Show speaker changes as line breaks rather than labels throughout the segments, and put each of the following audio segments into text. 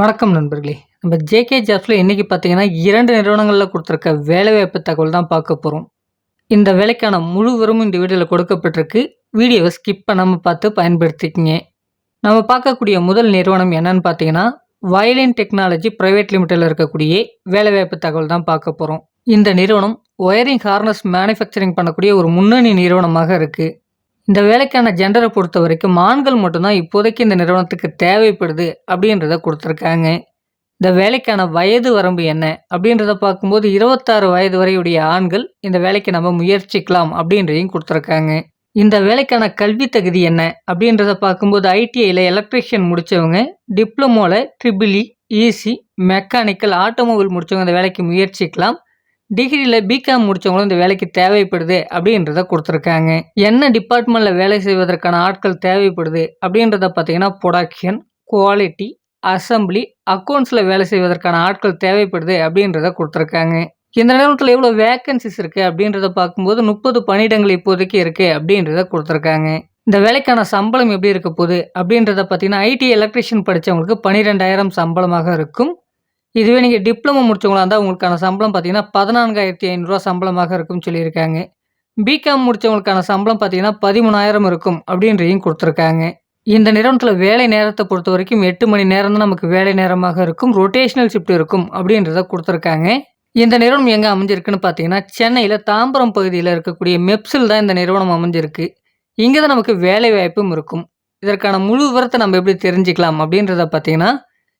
வணக்கம் நண்பர்களே. நம்ம ஜேகே ஜாப்ஸில் இன்றைக்கி பார்த்தீங்கன்னா இரண்டு நிறுவனங்களில் கொடுத்துருக்க வேலைவாய்ப்பு தகவல் தான் பார்க்க போகிறோம் இந்த வேலைக்கான முழு விவரமும் இந்த வீடியோவில் கொடுக்கப்பட்டிருக்கு. வீடியோவை ஸ்கிப் பண்ணாமல் பார்த்து பயன்படுத்திக்கிங்க. நம்ம பார்க்கக்கூடிய முதல் நிறுவனம் என்னன்னு பார்த்தீங்கன்னா வயலின் டெக்னாலஜி ப்ரைவேட் லிமிட்டடில் இருக்கக்கூடிய வேலைவாய்ப்பு தகவல் தான் பார்க்க போகிறோம் இந்த நிறுவனம் ஒயரிங் ஹார்னஸ் மேனுஃபேக்சரிங் பண்ணக்கூடிய ஒரு முன்னணி நிறுவனமாக இருக்குது இந்த வேலைக்கான ஜெண்டரை பொறுத்த வரைக்கும் ஆண்கள் மட்டும்தான் இப்போதைக்கு இந்த நிறுவனத்துக்கு தேவைப்படுது அப்படின்றத கொடுத்துருக்காங்க. இந்த வேலைக்கான வயது வரம்பு என்ன அப்படின்றத பார்க்கும்போது இருபத்தாறு வயது வரையுடைய ஆண்கள் இந்த வேலைக்கு நம்ம முயற்சிக்கலாம் அப்படின்றதையும் கொடுத்துருக்காங்க. இந்த வேலைக்கான கல்வி தகுதி என்ன அப்படின்றத பார்க்கும்போது ஐடிஐயில் எலக்ட்ரிஷியன் முடித்தவங்க டிப்ளமோவில் triple E EC mechanical automobile முடித்தவங்க இந்த வேலைக்கு முயற்சிக்கலாம். டிகிரியில் பிகாம் முடித்தவங்களும் இந்த வேலைக்கு தேவைப்படுது அப்படின்றத கொடுத்துருக்காங்க. என்ன டிபார்ட்மெண்ட்டில் வேலை செய்வதற்கான ஆட்கள் தேவைப்படுது அப்படின்றத பார்த்தீங்கன்னா ப்ரொடக்ஷன் குவாலிட்டி அசம்பிளி அக்கௌண்ட்ஸில் வேலை செய்வதற்கான ஆட்கள் தேவைப்படுது அப்படின்றத கொடுத்துருக்காங்க. இந்த நிறுவனத்தில் எவ்வளோ வேக்கன்சிஸ் இருக்குது அப்படின்றத பார்க்கும்போது முப்பது பணியிடங்கள் இப்போதைக்கு இருக்குது அப்படின்றத கொடுத்துருக்காங்க. இந்த வேலைக்கான சம்பளம் எப்படி இருக்க போகுது அப்படின்றத பார்த்தீங்கன்னா ஐடி எலக்ட்ரிஷியன் படித்தவங்களுக்கு பன்னிரெண்டாயிரம் சம்பளமாக இருக்கும். இதுவே நீங்கள் டிப்ளமோ முடிச்சவங்களா இருந்தால் உங்களுக்கான சம்பளம் பார்த்தீங்கன்னா பதினான்காயிரத்தி ஐநூறுரூவா சம்பளமாக இருக்கும்னு சொல்லியிருக்காங்க. பிகாம் முடித்தவங்களுக்கான சம்பளம் பார்த்தீங்கன்னா பதிமூணாயிரம் இருக்கும் அப்படின்றையும் கொடுத்துருக்காங்க. இந்த நிறுவனத்தில் வேலை நேரத்தை பொறுத்த வரைக்கும் எட்டு மணி நேரம் தான் நமக்கு வேலை நேரமாக இருக்கும் ரொட்டேஷனல் ஷிஃப்ட் இருக்கும் அப்படின்றத கொடுத்துருக்காங்க. இந்த நிறுவனம் எங்கே அமைஞ்சிருக்குன்னு பார்த்தீங்கன்னா சென்னையில் தாம்பரம் பகுதியில் இருக்கக்கூடிய மெப்ஸில் தான் இந்த நிறுவனம் அமைஞ்சிருக்கு. இங்கே தான் நமக்கு வேலை வாய்ப்பும் இருக்கும். இதற்கான முழு விவரத்தை நம்ம எப்படி தெரிஞ்சுக்கலாம் அப்படின்றத பார்த்தீங்கன்னா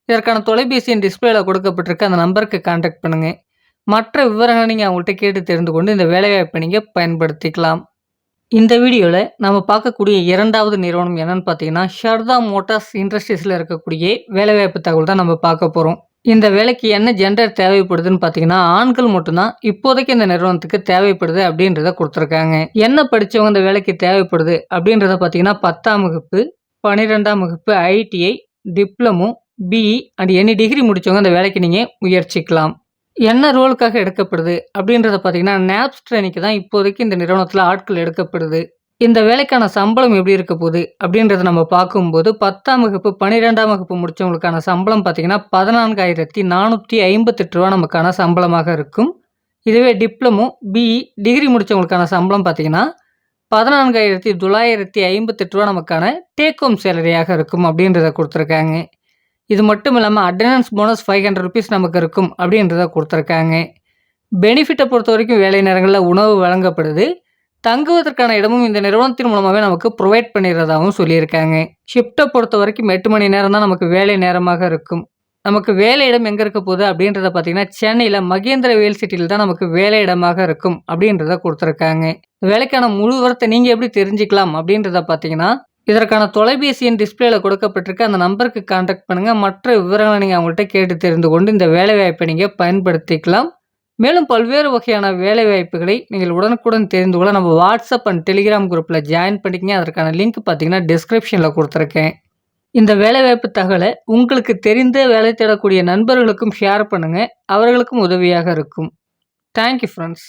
இதற்கான தொலைபேசியின் டிஸ்பிளேல கொடுக்கப்பட்டிருக்க. அந்த நம்பருக்கு கான்டாக்ட் பண்ணுங்கள் மற்ற விவரங்களை நீங்கள் அவங்கள்ட்ட கேட்டு தெரிந்து கொண்டு இந்த வேலைவாய்ப்பை நீங்கள் பயன்படுத்திக்கலாம். இந்த வீடியோவில் நம்ம பார்க்கக்கூடிய இரண்டாவது நிறுவனம் என்னன்னு பார்த்தீங்கன்னா ஷர்தா மோட்டார்ஸ் இண்டஸ்ட்ரீஸில் இருக்கக்கூடிய வேலைவாய்ப்பு தகவல் தான் நம்ம பார்க்க போகிறோம் இந்த வேலைக்கு என்ன ஜெண்டர் தேவைப்படுதுன்னு பார்த்தீங்கன்னா ஆண்கள் மட்டும்தான் இப்போதைக்கு இந்த நிறுவனத்துக்கு தேவைப்படுது அப்படின்றத கொடுத்துருக்காங்க. என்ன படித்தவங்க இந்த வேலைக்கு தேவைப்படுது அப்படின்றத பார்த்தீங்கன்னா பத்தாம் வகுப்பு பன்னிரெண்டாம் வகுப்பு ITI diploma BE and any degree முடித்தவங்க அந்த வேலைக்கு நீங்கள் முயற்சிக்கலாம். என்ன ரோலுக்காக எடுக்கப்படுது? அப்படின்றத பார்த்தீங்கன்னா நேப்ஸ் ட்ரெயினிக்கு தான் இப்போதைக்கு இந்த நிறுவனத்தில் ஆட்கள் எடுக்கப்படுது. இந்த வேலைக்கான சம்பளம் எப்படி இருக்க போகுது? அப்படின்றத நம்ம பார்க்கும்போது பத்தாம் வகுப்பு பன்னிரெண்டாம் வகுப்பு முடித்தவங்களுக்கான சம்பளம் பார்த்தீங்கன்னா பதினான்காயிரத்தி நானூற்றி ஐம்பத்தெட்டு ரூபா நமக்கான சம்பளமாக இருக்கும். இதுவே டிப்ளமோ பிஇ டிகிரி முடித்தவங்களுக்கான சம்பளம் பார்த்தீங்கன்னா பதினான்காயிரத்தி தொள்ளாயிரத்தி ஐம்பத்தெட்டு ரூபா நமக்கான டேக் ஹோம் சேலரியாக இருக்கும் அப்படின்றத கொடுத்துருக்காங்க. இது மட்டும் இல்லாமல் attendance bonus five hundred rupees நமக்கு இருக்கும் அப்படின்றத கொடுத்துருக்காங்க. பெனிஃபிட்டை பொறுத்த வரைக்கும் வேலை நேரங்களில் உணவு வழங்கப்படுது. தங்குவதற்கான இடமும் இந்த நிறுவனத்தின் மூலமாகவே நமக்கு ப்ரொவைட் பண்ணிடுறதாகவும் சொல்லியிருக்காங்க. ஷிஃப்ட்டை பொறுத்த வரைக்கும் எட்டு மணி நேரம் தான் நமக்கு வேலை நேரமாக இருக்கும். நமக்கு வேலை இடம் எங்கே இருக்க போகுது அப்படின்றத பார்த்தீங்கன்னா சென்னையில் மகேந்திர வேல் சிட்டியில் தான் நமக்கு வேலை இடமாக இருக்கும் அப்படின்றத கொடுத்துருக்காங்க. வேலைக்கான முழு வரத்தை நீங்கள் எப்படி தெரிஞ்சுக்கலாம் அப்படின்றத பார்த்தீங்கன்னா இதற்கான தொலைபேசியின் டிஸ்பிளேல கொடுக்கப்பட்டிருக்க அந்த நம்பருக்கு கான்டாக்ட் பண்ணுங்கள் மற்ற விவரங்களை நீங்கள் அவங்கள்ட்ட கேட்டு தெரிந்து கொண்டு இந்த வேலைவாய்ப்பை நீங்கள் பயன்படுத்திக்கலாம். மேலும் பல்வேறு வகையான வேலைவாய்ப்புகளை நீங்கள் உடனுக்குடன் தெரிந்து கொள்ள நம்ம வாட்ஸ்அப் அண்ட் டெலிகிராம் குரூப்பில் ஜாயின் பண்ணிக்கிங்க. அதற்கான லிங்க் பார்த்தீங்கன்னா டிஸ்கிரிப்ஷனில் கொடுத்துருக்கேன். இந்த வேலைவாய்ப்பு தகவலை உங்களுக்கு தெரிந்த வேலை தேடக்கூடிய நண்பர்களுக்கும் ஷேர் பண்ணுங்கள் அவர்களுக்கும் உதவியாக இருக்கும். Thank you friends